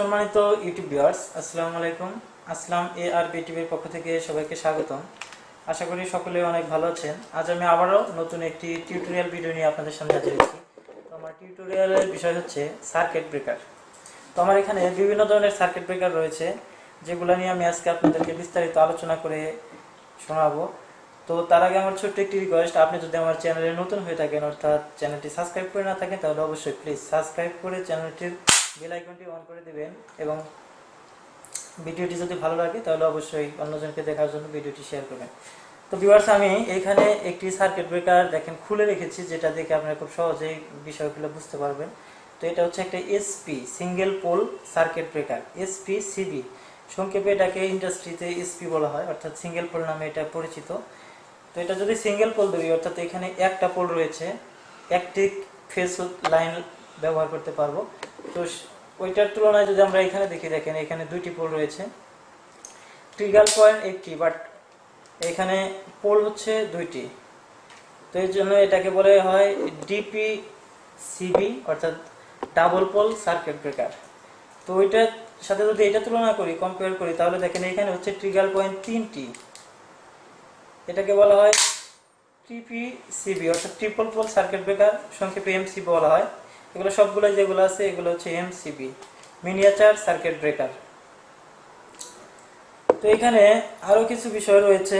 সম্মানিত YouTube viewers আসসালামু আলাইকুম। আসলাম এ আর বি টিভির পক্ষ থেকে সবাইকে স্বাগতম। আশা করি সকলে অনেক ভালো আছেন। আজ আমি আবারও নতুন একটি টিউটোরিয়াল ভিডিও নিয়ে আপনাদের সামনে হাজির হয়েছি। তো আমার টিউটোরিয়ালের বিষয় হচ্ছে সার্কিট ব্রেকার তো আমার এখানে বিভিন্ন ধরনের সার্কিট ব্রেকার রয়েছে, যেগুলো নিয়ে আমি আজকে আপনাদেরকে বিস্তারিত আলোচনা করে শোনাবো। তো তার আগে আমার ছোট্ট একটি রিকোয়েস্ট আপনি যদি আমার চ্যানেলে নতুন হয়ে থাকেন, অর্থাৎ চ্যানেলটি সাবস্ক্রাইব করে না থাকেন, তাহলে অবশ্যই প্লিজ সাবস্ক্রাইব করে চ্যানেলটির বেল আইকনটি অন করে দিবেন এবং ভিডিওটি যদি ভালো লাগে, তাহলে অবশ্যই অন্যজনকে দেখার জন্য ভিডিওটি শেয়ার করবেন। তো ভিউয়ার্স আমি এখানে একটি সার্কিট ব্রেকার দেখেন, খুলে রেখেছি, যেটা দেখে আপনারা খুব সহজেই বিষয়গুলো বুঝতে পারবেন। তো এটা হচ্ছে একটা SP single pole circuit breaker SP CB সংক্ষেপে এটাকে ইন্ডাস্ট্রিতে এসপি বলা হয়, অর্থাৎ সিঙ্গেল পোল নামে এটা পরিচিত। তো এটা যদি সিঙ্গেল পোল ধরি, অর্থাৎ এখানে একটা পোল রয়েছে একটি ফেস লাইন ব্যবহার করতে পারব। তো ওইটার তুলনায় যদি আমরা এখানে দেখি, দেখেন এখানে দুইটি পোল রয়েছে। ট্রিগাল পয়েন্ট একটি বাট এখানে পোল হচ্ছে দুইটি। তো এর জন্য এটাকে বলে হয় ডিপি সিবি অর্থাৎ ডাবল পোল সার্কিট ব্রেকার তো ওইটার সাথে যদি এটা তুলনা করি কম্পেয়ার করি, তাহলে দেখেন এখানে হচ্ছে ট্রিগাল পয়েন্ট তিনটি। এটাকে বলা হয় টিপি সিবি অর্থাৎ ট্রিপল পোল সার্কিট ব্রেকার সংক্ষেপে এমসিবি বলা হয়। এগুলো সবগুলো যেগুলো আছে, এগুলো হচ্ছে এমসিবি মিনিয়েচার সার্কিট ব্রেকার তো এখানে আরও কিছু বিষয় রয়েছে।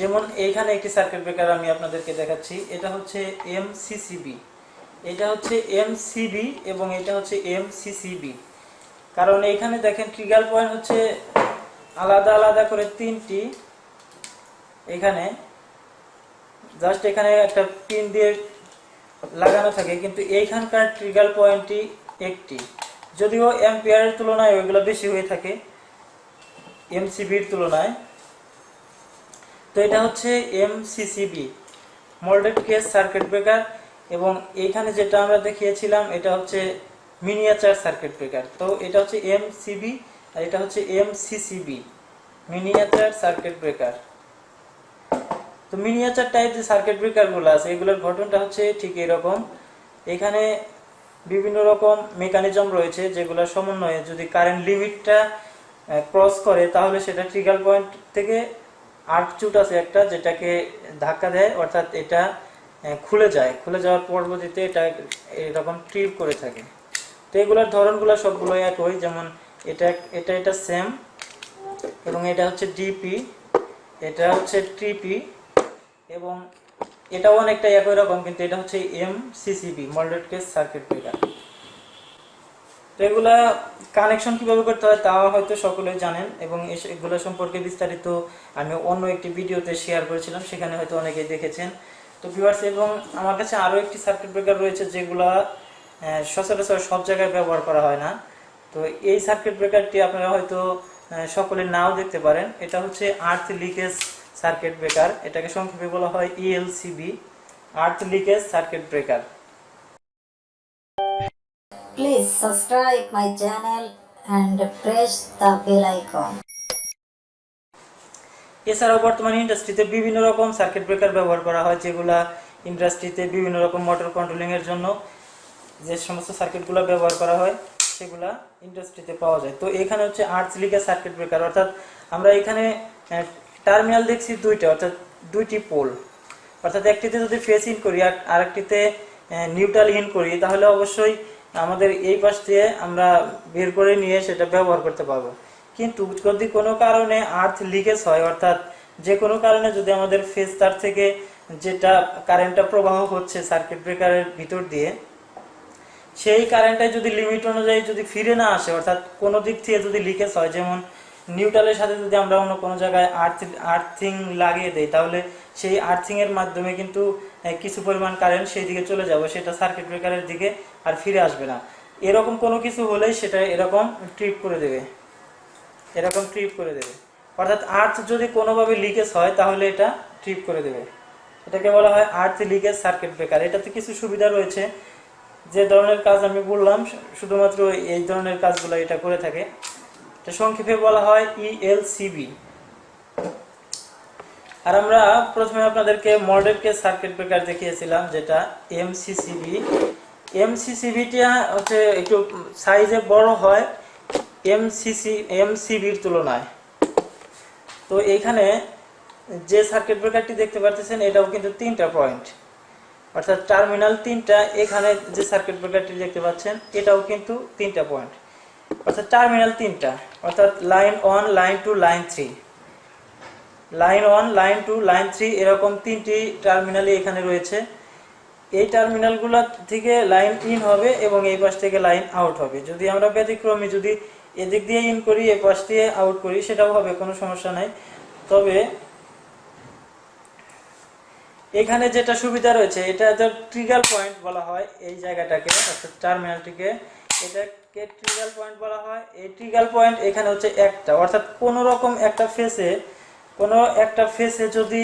যেমন এইখানে একটি সার্কিট ব্রেকার আমি আপনাদেরকে দেখাচ্ছি, এটা হচ্ছে এমসিসিবি এটা হচ্ছে এমসিবি এবং এটা হচ্ছে এমসিসিবি কারণ এইখানে দেখেন ট্রিগার পয়েন্ট হচ্ছে আলাদা আলাদা করে তিনটি এখানে। জাস্ট এখানে একটা পিন দিয়ে লাগানো থাকে, কিন্তু এইখানকার ট্রিগার পয়েন্টটি একটি। যদিও এম্পিয়ারের তুলনায় ওইগুলো বেশি হয়ে থাকে এমসিবির তুলনায়। তো এটা হচ্ছে MCCB moulded case circuit breaker এবং এইখানে যেটা আমরা দেখিয়েছিলাম, এটা হচ্ছে মিনিয়েচার সার্কিট ব্রেকার তো এটা হচ্ছে এমসিবি আর এটা হচ্ছে এমসিসিবি মিনিয়েচার সার্কিট ব্রেকার তো মিনিয়েচার টাইপ যে সার্কিট ব্রেকারগুলো আছে, এগুলোর ঘটনটা হচ্ছে ঠিক এরকম। এখানে বিভিন্ন রকম মেকানিজম রয়েছে যেগুলো সমন্বয়ে যদি কারেন্ট লিমিটটা ক্রস করে, তাহলে সেটা ট্রিগার পয়েন্ট থেকে আর্ক চুট আছে একটা, যেটাকে ধাক্কা দেয়, অর্থাৎ এটা খুলে যায়। খুলে যাওয়ার পরবর্তীতে এটা এরকম ট্রিপ করে থাকে। তো এগুলোর ধরনগুলো সবগুলো একই, যেমন এটা এটা এটা সেম এবং এটা হচ্ছে ডিপি এটা হচ্ছে ট্রিপি এবং এটাও অনেকটা একই রকম, কিন্তু এটা হচ্ছে M CCB moulded case circuit breaker তো এগুলা কানেকশন কীভাবে করতে হয় তা হয়তো সকলে জানেন, এবং এগুলো সম্পর্কে বিস্তারিত আমি অন্য একটি ভিডিওতে শেয়ার করেছিলাম, সেখানে হয়তো অনেকেই দেখেছেন। তো ভিউয়ার্স এবং আমার কাছে আরও একটি সার্কিট ব্রেকার রয়েছে যেগুলা সচরাচর সব জায়গায় ব্যবহার করা হয় না। তো এই সার্কিট ব্রেকারটি আপনারা হয়তো সকলে নাও দেখতে পারেন। এটা হচ্ছে আর্থ লিকেজ সার্কিট ব্রেকার এটাকে সংক্ষেপে বলা হয় ELCB earth leakage circuit breaker Please subscribe my channel and press the bell icon. এছাড়াও বর্তমানে ইন্ডাস্ট্রিতে বিভিন্ন রকম সার্কিট ব্রেকার ব্যবহার করা হয় যেগুলা ইন্ডাস্ট্রিতে বিভিন্ন রকম মোটর কন্ট্রোলিং এর জন্য যে সমস্ত সার্কিটগুলো ব্যবহার করা হয় সেগুলা ইন্ডাস্ট্রিতে পাওয়া যায় তো এখানে হচ্ছে আর্টস লিগের সার্কিট ব্রেকার অর্থাৎ আমরা এখানে টার্মিনাল দেখছি দুইটা, অর্থাৎ দুইটি পোল অর্থাৎ একটিতে যদি ফেস ইন করি আর আরেকটিতে নিউট্রাল ইন করি, তাহলে অবশ্যই আমাদের এই পাশ দিয়ে আমরা বের করে নিয়ে সেটা ব্যবহার করতে পারব। কিন্তু যদি কোনো কারণে আর্থ লিকেজ হয়, অর্থাৎ যে কোনো কারণে যদি আমাদের ফেস তার থেকে যেটা কারেন্টটা প্রবাহ হচ্ছে সার্কিট ব্রেকারের ভিতর দিয়ে, সেই কারেন্টটা যদি লিমিট অনুযায়ী যদি ফিরে না আসে, অর্থাৎ কোনো দিক থেকে যদি লিকেজ হয়, যেমন নিউট্রালের সাথে যদি আমরা অন্য কোনো জায়গায় আর্থ আর্থিং লাগিয়ে দেই, তাহলে সেই আর্থিংয়ের মাধ্যমে কিন্তু কিছু পরিমাণ কারেন্ট সেই দিকে চলে যাবে, সেটা সার্কিট ব্রেকারের দিকে আর ফিরে আসবে না। এরকম কোনো কিছু হলেই সেটা এরকম ট্রিপ করে দেবে। এরকম ট্রিপ করে দেবে। অর্থাৎ আর্থ যদি কোনোভাবে লিকেজ হয়, তাহলে এটা ট্রিপ করে দেবে। এটাকে বলা হয় আর্থ লিকেজ সার্কিট ব্রেকার এটাতে কিছু সুবিধা রয়েছে। যে ধরনের কাজ আমি বললাম, শুধুমাত্র এই ধরনের কাজগুলো এটা করে থাকে। এটা সংক্ষেপে বলা হয় E ইএলসিবি আর আমরা প্রথমে আপনাদেরকে মডেল কে সার্কিট ব্রেকার দেখিয়েছিলাম, যেটা এমসিসিবি এমসিসিবিটা হচ্ছে একটু সাইজে বড় হয় এমসিসি এমসিবির তুলনায়। তো এইখানে যে সার্কিট ব্রেকারটি দেখতে পাচ্ছেন এটাও কিন্তু তিনটা পয়েন্ট অর্থাৎ টার্মিনাল তিনটা, এখানে যে সার্কিট ব্রেকারটি দেখতে পাচ্ছেন, এটাও কিন্তু তিনটা পয়েন্ট অর্থাৎ টার্মিনাল তিনটা, অর্থাৎ line one line two line three line one line two line three এরকম তিনটি টার্মিনালই এখানে রয়েছে। এই টার্মিনালগুলো থেকে লাইন ইন হবে এবং এই পাশ থেকে লাইন আউট হবে। যদি আমরা ব্যতিক্রমী, যদি এদিক দিয়ে ইন করি, এ পাশ দিয়ে আউট করি, সেটাও হবে, কোনো সমস্যা নাই। তবে এখানে যেটা সুবিধা রয়েছে, এটা ট্রিগার পয়েন্ট বলা হয়, এই জায়গাটাকে, অর্থাৎ টার্মিনালটিকে এটাকে ট্রিগার পয়েন্ট বলা হয়। এই ট্রিগার পয়েন্ট এখানে হচ্ছে একটা। অর্থাৎ কোনো রকম একটা ফেসে কোনো একটা ফেসে যদি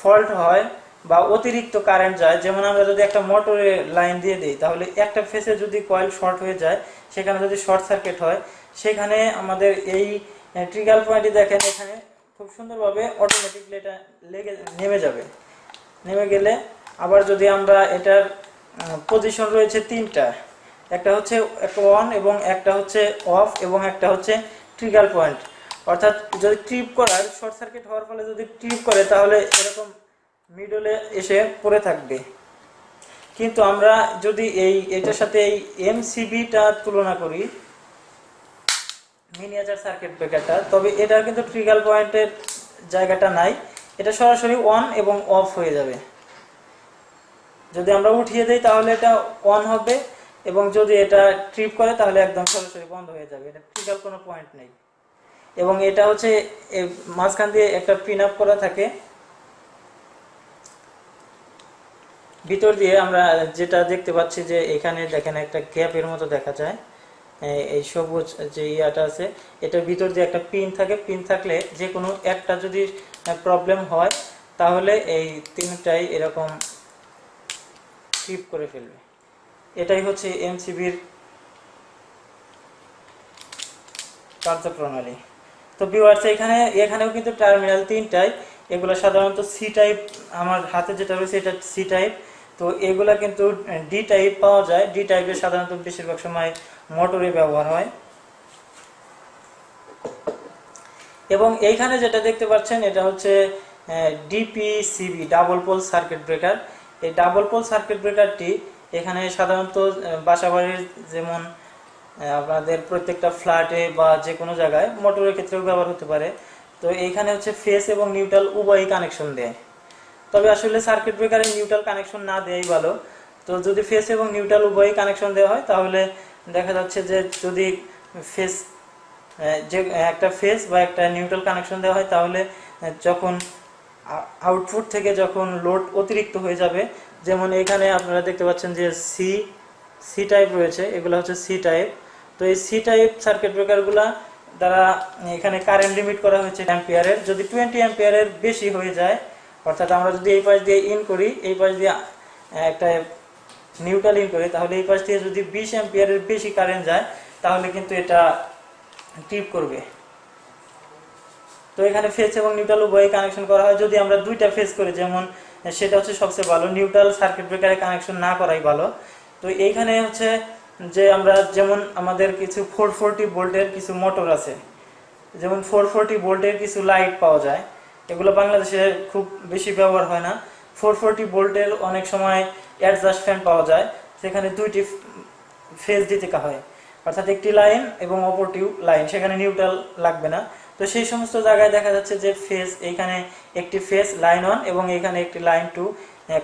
ফল্ট হয় বা অতিরিক্ত কারেন্ট যায়, যেমন আমরা যদি একটা মোটরে লাইন দিয়ে দিই, তাহলে একটা ফেসে যদি কয়েল শর্ট হয়ে যায়, সেখানে যদি শর্ট সার্কিট হয়, সেখানে আমাদের এই ট্রিগার পয়েন্টটি দেখেন, এখানে খুব সুন্দরভাবে অটোমেটিকলি এটা লেগে, নেমে যাবে। নেমে গেলে আবার যদি আমরা এটার পজিশন রয়েছে তিনটা একটা হচ্ছে একটা অন এবং একটা হচ্ছে অফ এবং একটা হচ্ছে ট্রিগার পয়েন্ট অর্থাৎ যদি ট্রিপ করার শর্ট সার্কিট হওয়ার ফলে যদি ট্রিপ করে, তাহলে এরকম মিডলে এসে পড়ে থাকবে। কিন্তু আমরা যদি এই, এটার সাথে এই এমসিবিটা তুলনা করি মিনিয়েচার সার্কিট ব্রেকারটা তবে এটার কিন্তু ট্রিগার পয়েন্টের জায়গাটা নাই। এটা সরাসরি অন এবং অফ হয়ে যাবে। যদি আমরা উঠিয়ে দেই, তাহলে এটা অন হবে। এবং যদি এটা ট্রিপ করে, তাহলে একদম সরাসরি বন্ধ হয়ে যাবে। এটা ট্রিগার কোনো পয়েন্ট নেই। এবং এটা হচ্ছে মাঝখান দিয়ে একটা পিন আপ করা থাকে। ভিতর দিয়ে আমরা যেটা দেখতে পাচ্ছি যে, এখানে দেখেন একটা গ্যাপের মতো দেখা যায়। এই- এই সবুজ যে ইয়াটা আছে এটার ভিতর দিয়ে একটা পিন থাকে। পিন থাকলে যে কোনো একটা যদি প্রবলেম হয়, তাহলে এই তিনটাই এরকম ট্রিপ করে ফেলবে। এটাই হচ্ছে এমসিবির কার্যপ্রণালী। তো ভিউয়ার্স এখানে, এখানেও কিন্তু টার্মিনাল তিনটাই। এগুলো সাধারণত সি টাইপ আমার হাতে যেটা রয়েছে এটা সি টাইপ তো এগুলা কিন্তু ডি টাইপ পাওয়া যায়। ডি টাইপের সাধারণত বেশিরভাগ সময় মোটরে ব্যবহার হয়। এবং এইখানে যেটা দেখতে পাচ্ছেন, এটা হচ্ছে DPCB double pole circuit breaker এই ডাবল পোল সার্কিট ব্রেকারটি এখানে সাধারণত বাসাবাড়ির যেমন আপনাদের প্রত্যেকটা ফ্ল্যাটে বা যে কোনো জায়গায় মোটরের ক্ষেত্রেও ব্যবহার হতে পারে। তো এইখানে হচ্ছে ফেস এবং নিউট্রাল উভয়ই কানেকশন দেয়। তবে আসলে সার্কিট ব্রেকারে নিউট্রাল কানেকশন না দেয়াই ভালো। তো যদি ফেস এবং নিউট্রাল উভয়ই কানেকশন দেওয়া হয়, তাহলে দেখা যাচ্ছে যে যদি ফেস যে একটা ফেস বা একটা নিউট্রাল কানেকশন দেওয়া হয়, তাহলে যখন আউটপুট থেকে যখন লোড অতিরিক্ত হয়ে যাবে, যেমন এখানে আপনারা দেখতে পাচ্ছেন যে সি সি টাইপ রয়েছে, এগুলো হচ্ছে সি টাইপ তো এই সি টাইপ সার্কিট ব্রেকারগুলা দ্বারা এখানে কারেন্ট লিমিট করা হয়েছে অ্যাম্পিয়ারের যদি টোয়েন্টি অ্যাম্পিয়ারের বেশি হয়ে যায়, অর্থাৎ আমরা যদি এই পাশ দিয়ে ইন করি, এই পাশ দিয়ে একটা নিউট্রাল ইন করি, তাহলে এই পাশ দিয়ে যদি বিশ অ্যাম্পিয়ারের বেশি কারেন্ট যায়, তাহলে কিন্তু এটা ট্রিপ করবে। তো এখানে ফেস এবং নিউট্রাল উভয় কানেকশন করা হয়। যদি আমরা দুইটা ফেস করি, যেমন সেটা হচ্ছে সবচেয়ে ভালো নিউট্রাল সার্কিট ব্রেকারে কানেকশন না করাই ভালো। তো এইখানে হচ্ছে যে আমরা যেমন আমাদের কিছু ফোর ফোরটি ভোল্টের কিছু মোটর আছে, যেমন ফোর ফোরটি ভোল্টের কিছু লাইট পাওয়া যায়, এগুলো বাংলাদেশে খুব বেশি ব্যবহার হয় না। ফোর ফোরটি ভোল্টের অনেক সময় অ্যাডজাস্ট ফ্যান পাওয়া যায়, সেখানে দুইটি ফেজ দিতে হয়। অর্থাৎ একটি লাইন এবং অপরটি লাইন সেখানে নিউট্রাল লাগবে না। তো সেই সমস্ত জায়গায় দেখা যাচ্ছে যে ফেজ এখানে একটি ফেজ লাইন ওয়ান এবং এখানে একটি লাইন টু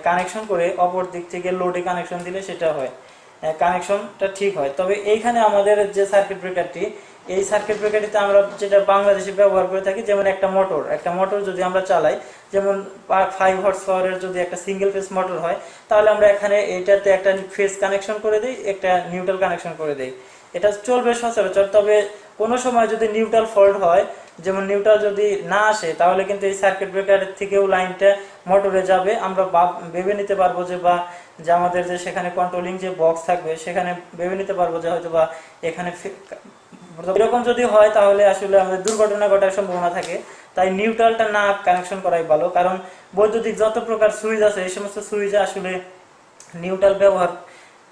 কানেকশন করে অপর দিক থেকে লোডে কানেকশন দিলে সেটা হয়। কানেকশনটা ঠিক হয়। তবে এইখানে আমাদের যে সার্কিট ব্রেকারটি এই সার্কিট ব্রেকারটিতে আমরা যেটা বাংলাদেশে ব্যবহার করে থাকি, যেমন একটা মোটর একটা মোটর যদি আমরা চালাই, যেমন ফাইভ হর্স পাওয়ারের যদি একটা সিঙ্গেল ফেস মোটর হয়, তাহলে আমরা এখানে এটাতে একটা ফেস কানেকশন করে দিই, একটা নিউট্রাল কানেকশন করে দিই। এটা চলবে সচরাচর, তবে কোনো সময় যদি নিউট্রাল ফল্ট হয়, যেমন নিউট্রাল যদি না আসে, তাহলে কিন্তু এই সার্কিট ব্রেকারের থেকেও লাইনটা মোটরে যাবে। আমরা ভাব- নিতে পারব যে বা, যে আমাদের যে সেখানে কন্ট্রোলিং যে বক্স থাকবে, সেখানে ভেবে নিতে পারব যে হয়তো বা এখানে এরকম যদি হয়, তাহলে আসলে আমাদের দুর্ঘটনা ঘটার সম্ভাবনা থাকে। তাই নিউট্রালটা না কানেকশন করাই ভালো, কারণ বৈদ্যুতিক যত প্রকার সুইচ আছে, এই সমস্ত সুইচে আসলে নিউট্রাল ব্যবহার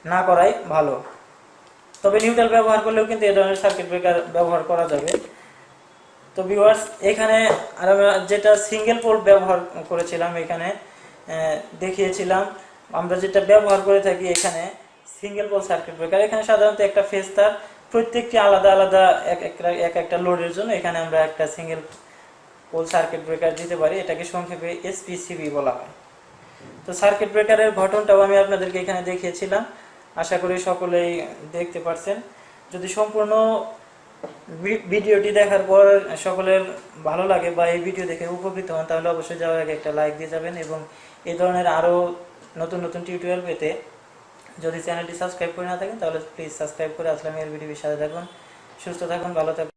না করাই ভালো। তবে নিউট্রাল ব্যবহার করলেও কিন্তু এ ধরনের সার্কিট ব্রেকার ব্যবহার করা যাবে। তো ভিউয়ার্স এখানে আর যেটা সিঙ্গেল পোল ব্যবহার করেছিলাম এখানে দেখিয়েছিলাম। আমরা যেটা ব্যবহার করে থাকি এখানে সিঙ্গেল পোল সার্কিট ব্রেকার এখানে সাধারণত একটা ফেজ তার প্রত্যেকটি আলাদা আলাদা এক একটা লোডের জন্য এখানে আমরা একটা সিঙ্গেল পোল সার্কিট ব্রেকার দিতে পারি। এটাকে সংক্ষেপে এসপিসিবি বলা হয়। তো সার্কিট ব্রেকারের ঘটনটাও আমি আপনাদেরকে এখানে দেখিয়েছিলাম। আশা করি সকলেই দেখতে পারছেন। যদি সম্পূর্ণ ভিডিওটি দেখার পর সকলের ভালো লাগে বা এই ভিডিও দেখে উপকৃত হন, তাহলে অবশ্যই যাওয়ার আগে একটা লাইক দিয়ে যাবেন এবং এই ধরনের আরও নতুন নতুন টিউটোরিয়াল পেতে যদি চ্যানেলটি সাবস্ক্রাইব করে না থাকেন, তাহলে প্লিজ সাবস্ক্রাইব করে আসলাম এর ভিডিওর সাথে থাকুন। সুস্থ থাকুন, ভালো থাকুন।